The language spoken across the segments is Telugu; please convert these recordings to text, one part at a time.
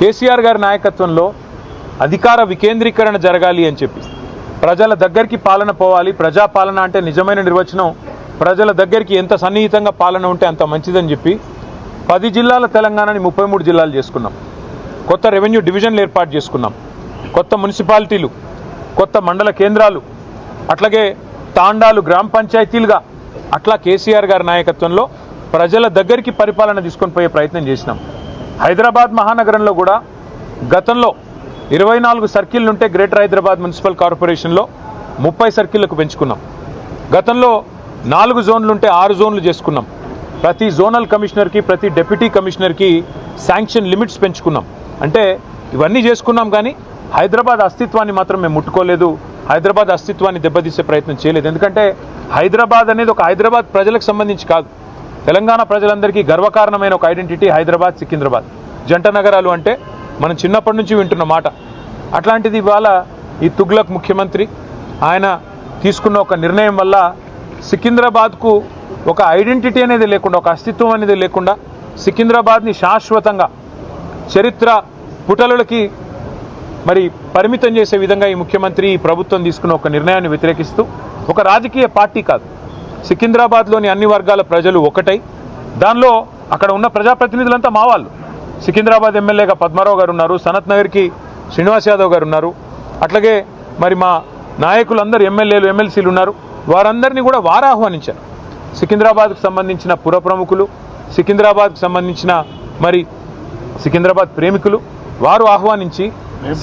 కేసీఆర్ గారి నాయకత్వంలో అధికార వికేంద్రీకరణ జరగాలి అని చెప్పి. ప్రజల దగ్గరికి పాలన పోవాలి. ప్రజాపాలన అంటే నిజమైన నిర్వచనం. ప్రజల దగ్గరికి ఎంత సన్నిహితంగా పాలన ఉంటే అంత మంచిదని చెప్పి పది జిల్లాల తెలంగాణని ముప్పై మూడు జిల్లాలు చేసుకున్నాం. కొత్త రెవెన్యూ డివిజన్లు ఏర్పాటు చేసుకున్నాం. కొత్త మున్సిపాలిటీలు కొత్త మండల కేంద్రాలు అట్లాగే తాండాలు గ్రామ పంచాయతీలుగా అట్లా కేసీఆర్ గారి నాయకత్వంలో ప్రజల దగ్గరికి పరిపాలన తీసుకొని పోయే ప్రయత్నం చేసినాం. హైదరాబాద్ మహానగరంలో కూడా గతంలో ఇరవై నాలుగు సర్కిళ్ళు ఉంటే గ్రేటర్ హైదరాబాద్ మున్సిపల్ కార్పొరేషన్లో ముప్పై సర్కిళ్ళకు పెంచుకున్నాం. గతంలో నాలుగు జోన్లుంటే ఆరు జోన్లు చేసుకున్నాం. ప్రతి జోనల్ కమిషనర్కి ప్రతి డెప్యూటీ కమిషనర్కి శాంక్షన్ లిమిట్స్ పెంచుకున్నాం. అంటే ఇవన్నీ చేసుకున్నాం కానీ హైదరాబాద్ అస్తిత్వాన్ని మాత్రం మేము ముట్టుకోలేదు. హైదరాబాద్ అస్తిత్వాన్ని దెబ్బతీసే ప్రయత్నం చేయలేదు. ఎందుకంటే హైదరాబాద్ అనేది ఒక హైదరాబాద్ ప్రజలకు సంబంధించి కాదు. తెలంగాణ ప్రజలందరికీ గర్వకారణమైన ఒక ఐడెంటిటీ హైదరాబాద్ సికింద్రాబాద్. జంట నగరాలు అంటే మనం చిన్నప్పటి నుంచి వింటున్న మాట. అట్లాంటిది ఇవాళ ఈ తుగ్లక్ ముఖ్యమంత్రి ఆయన తీసుకున్న ఒక నిర్ణయం వల్ల సికింద్రాబాద్కు ఒక ఐడెంటిటీ అనేది లేకుండా ఒక అస్తిత్వం అనేది లేకుండా సికింద్రాబాద్ని శాశ్వతంగా చరిత్ర పుటలకి మరి పరిమితం చేసే విధంగా ఈ ముఖ్యమంత్రి ఈ ప్రభుత్వం తీసుకున్న ఒక నిర్ణయాన్ని వ్యతిరేకిస్తూ ఒక రాజకీయ పార్టీ కాదు. సికింద్రాబాద్లోని అన్ని వర్గాల ప్రజలు ఒకటై. దానిలో అక్కడ ఉన్న ప్రజాప్రతినిధులంతా మా వాళ్ళు. సికింద్రాబాద్ ఎమ్మెల్యేగా పద్మారావు గారు ఉన్నారు సనత్ నగర్కి శ్రీనివాస్ యాదవ్ గారు ఉన్నారు. అట్లాగే మరి మా నాయకులందరూ ఎమ్మెల్యేలు ఎమ్మెల్సీలు ఉన్నారు. వారందరినీ కూడా వారు ఆహ్వానించారు. సికింద్రాబాద్కు సంబంధించిన పుర ప్రముఖులు సికింద్రాబాద్కు సంబంధించిన మరి సికింద్రాబాద్ ప్రేమికులు వారు ఆహ్వానించి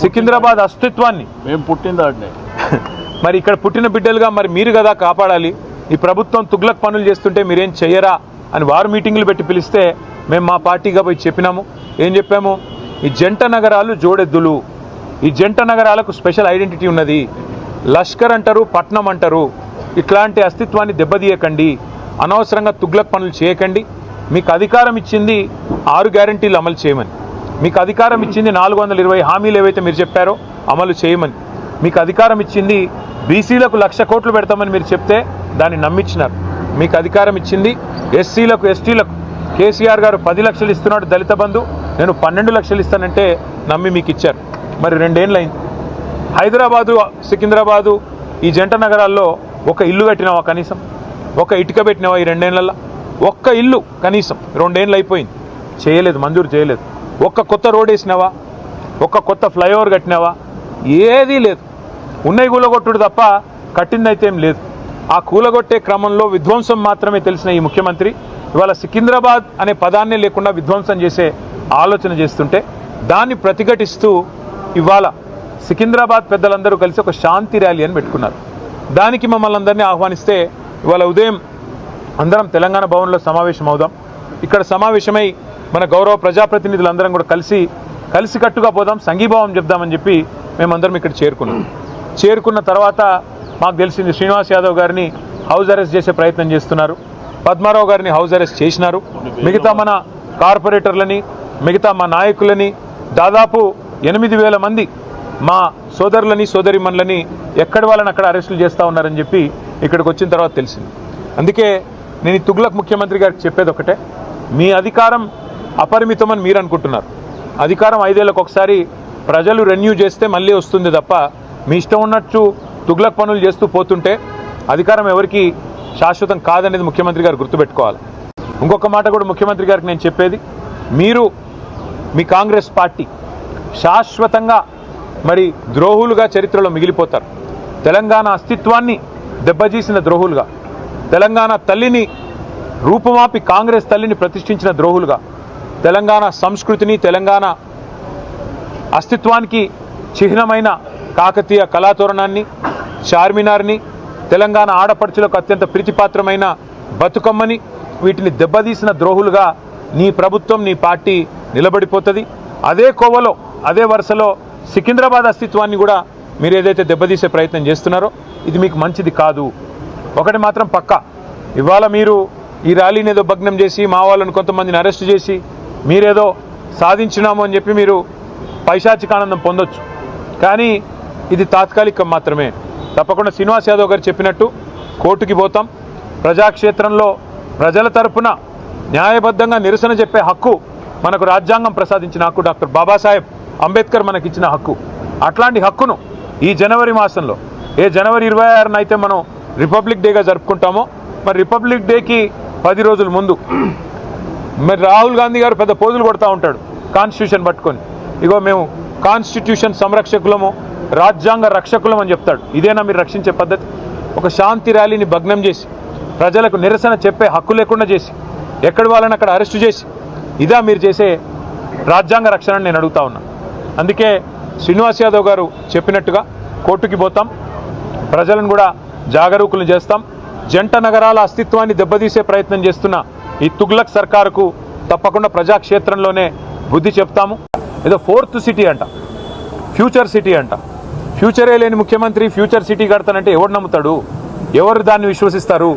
సికింద్రాబాద్ అస్తిత్వాన్ని మేము పుట్టింది ఆడనే మరి ఇక్కడ పుట్టిన బిడ్డలుగా మరి మీరు కదా కాపాడాలి. ఈ ప్రభుత్వం తుగ్లక్ పనులు చేస్తుంటే మీరేం చెయ్యరా అని వారు మీటింగులు పెట్టి పిలిస్తే మేము మా పార్టీగా పోయి చెప్పినాము. ఏం చెప్పాము? ఈ జంట నగరాలు జోడెద్దులు. ఈ జంట నగరాలకు స్పెషల్ ఐడెంటిటీ ఉన్నది. లష్కర్ అంటారు పట్నం అంటారు. ఇట్లాంటి అస్తిత్వాన్ని దెబ్బతీయకండి. అనవసరంగా తుగ్లక్ పనులు చేయకండి. మీకు అధికారం ఇచ్చింది ఆరు గ్యారంటీలు అమలు చేయమని. మీకు అధికారం ఇచ్చింది నాలుగు వందల ఇరవై హామీలు ఏవైతే మీరు చెప్పారో అమలు చేయమని. మీకు అధికారం ఇచ్చింది బీసీలకు లక్ష కోట్లు పెడతామని మీరు చెప్తే దాన్ని నమ్మించినారు. మీకు అధికారం ఇచ్చింది ఎస్సీలకు ఎస్టీలకు. కేసీఆర్ గారు పది లక్షలు ఇస్తున్నాడు దళిత బంధు. నేను పన్నెండు లక్షలు ఇస్తానంటే నమ్మి మీకు ఇచ్చారు. మరి రెండేళ్ళు అయింది హైదరాబాదు సికింద్రాబాదు ఈ జంట నగరాల్లో ఒక ఇల్లు కట్టినావా కనీసం? ఒక ఇటుక పెట్టినావా ఈ రెండేళ్ళలో ఒక్క ఇల్లు కనీసం. రెండేళ్ళు అయిపోయింది చేయలేదు మంజూరు చేయలేదు. ఒక్క కొత్త రోడ్ వేసినావా? ఒక్క కొత్త ఫ్లైఓవర్ కట్టినావా? ఏదీ లేదు. ఉన్నవి కూలగొట్టుడు తప్ప కట్టిందైతే ఏం లేదు. ఆ కూలగొట్టే క్రమంలో విధ్వంసం మాత్రమే తెలిసిన ఈ ముఖ్యమంత్రి ఇవాళ సికింద్రాబాద్ అనే పదాన్నే లేకుండా విధ్వంసం చేసే ఆలోచన చేస్తుంటే దాన్ని ప్రతిఘటిస్తూ ఇవాళ సికింద్రాబాద్ పెద్దలందరూ కలిసి ఒక శాంతి ర్యాలీ అని పెట్టుకున్నారు. దానికి మమ్మల్ని అందరినీ ఆహ్వానిస్తే ఇవాళ ఉదయం అందరం తెలంగాణ భవన్లో సమావేశం అవుదాం. ఇక్కడ సమావేశమై మన గౌరవ ప్రజాప్రతినిధులందరం కూడా కలిసి కలిసికట్టుగా పోదాం సంఘీభావం చెప్దామని చెప్పి మేమందరం ఇక్కడ చేరుకున్నాం. చేరుకున్న తర్వాత మాకు తెలిసింది శ్రీనివాస్ యాదవ్ గారిని హౌస్ అరెస్ట్ చేసే ప్రయత్నం చేస్తున్నారు. పద్మారావు గారిని హౌస్ అరెస్ట్ చేసినారు. మిగతా మన కార్పొరేటర్లని మిగతా మా నాయకులని దాదాపు ఎనిమిది వేల మంది మా సోదరులని సోదరిమణులని ఎక్కడి వాళ్ళని అక్కడ అరెస్టులు చేస్తూ ఉన్నారని చెప్పి ఇక్కడికి వచ్చిన తర్వాత తెలిసింది. అందుకే నేను తుగ్లక్ ముఖ్యమంత్రి గారికి చెప్పేది ఒకటే మీ అధికారం అపరిమితమని మీరు అనుకుంటున్నారు. అధికారం ఐదేళ్ళకు ఒకసారి ప్రజలు రెన్యూ చేస్తే మళ్ళీ వస్తుంది తప్ప మీ ఇష్టం ఉన్నట్టు తుగ్లక్ పనులు చేస్తూ పోతుంటే అధికారం ఎవరికి శాశ్వతం కాదనేది ముఖ్యమంత్రి గారు గుర్తుపెట్టుకోవాలి. ఇంకొక మాట కూడా ముఖ్యమంత్రి గారికి నేను చెప్పేది మీరు మీ కాంగ్రెస్ పార్టీ శాశ్వతంగా మరి ద్రోహులుగా చరిత్రలో మిగిలిపోతారు. తెలంగాణ అస్తిత్వాన్ని దెబ్బజీసిన ద్రోహులుగా తెలంగాణ తల్లిని రూపుమాపి కాంగ్రెస్ తల్లిని ప్రతిష్ఠించిన ద్రోహులుగా తెలంగాణ సంస్కృతిని తెలంగాణ అస్తిత్వానికి చిహ్నమైన కాకతీయ కళాతోరణాన్ని చార్మినార్ని తెలంగాణ ఆడపడుచులకు అత్యంత ప్రీతిపాత్రమైన బతుకమ్మని వీటిని దెబ్బతీసిన ద్రోహులుగా నీ ప్రభుత్వం నీ పార్టీ నిలబడిపోతుంది. అదే కోవలో అదే వరుసలో సికింద్రాబాద్ అస్తిత్వాన్ని కూడా మీరు ఏదైతే దెబ్బతీసే ప్రయత్నం చేస్తున్నారో ఇది మీకు మంచిది కాదు. ఒకటి మాత్రం పక్కా. ఇవాళ మీరు ఈ ర్యాలీని ఏదో భగ్నం చేసి మా వాళ్ళని కొంతమందిని అరెస్ట్ చేసి మీరేదో సాధించినాము అని చెప్పి మీరు పైశాచికానందం పొందొచ్చు. కానీ ఇది తాత్కాలికం మాత్రమే. తప్పకుండా శ్రీనివాస్ యాదవ్ గారు చెప్పినట్టు కోర్టుకి పోతాం. ప్రజాక్షేత్రంలో ప్రజల తరపున న్యాయబద్ధంగా నిరసన చెప్పే హక్కు మనకు రాజ్యాంగం ప్రసాదించిన హక్కు డాక్టర్ బాబాసాహెబ్ అంబేద్కర్ మనకిచ్చిన హక్కు. అట్లాంటి హక్కును ఈ జనవరి మాసంలో ఏ జనవరి ఇరవై ఆరున అయితే మనం రిపబ్లిక్ డేగా జరుపుకుంటామో మరి రిపబ్లిక్ డేకి పది రోజుల ముందు మరి రాహుల్ గాంధీ గారు పెద్ద పోజులు కొడతా ఉంటాడు కాన్స్టిట్యూషన్ పట్టుకొని. ఇగో మేము కాన్స్టిట్యూషన్ సంరక్షకులము రాజ్యాంగ రక్షకులం అని చెప్తాడు. ఇదేనా మీరు రక్షించే పద్ధతి? ఒక శాంతి ర్యాలీని భగ్నం చేసి ప్రజలకు నిరసన చెప్పే హక్కు లేకుండా చేసి ఎక్కడి వాళ్ళని అక్కడ అరెస్టు చేసి ఇదా మీరు చేసే రాజ్యాంగ రక్షణ నేను అడుగుతా ఉన్నా. అందుకే శ్రీనివాస్ యాదవ్ గారు చెప్పినట్టుగా కోర్టుకి పోతాం ప్రజలను కూడా జాగరూకులు చేస్తాం జంట నగరాల అస్తిత్వాన్ని దెబ్బతీసే ప్రయత్నం చేస్తున్న ఈ తుగ్లక్ సర్కారుకు తప్పకుండా ప్రజాక్షేత్రంలోనే బుద్ధి చెప్తాము. ఏదో ఫోర్త్ సిటీ అంట. ఫ్యూచర్ సిటీ అంట. ఫ్యూచరే లేని ముఖ్యమంత్రి ఫ్యూచర్ సిటీ కడతానంటే ఎవడు నమ్ముతాడు? ఎవరు దాన్ని విశ్వసిస్తారు?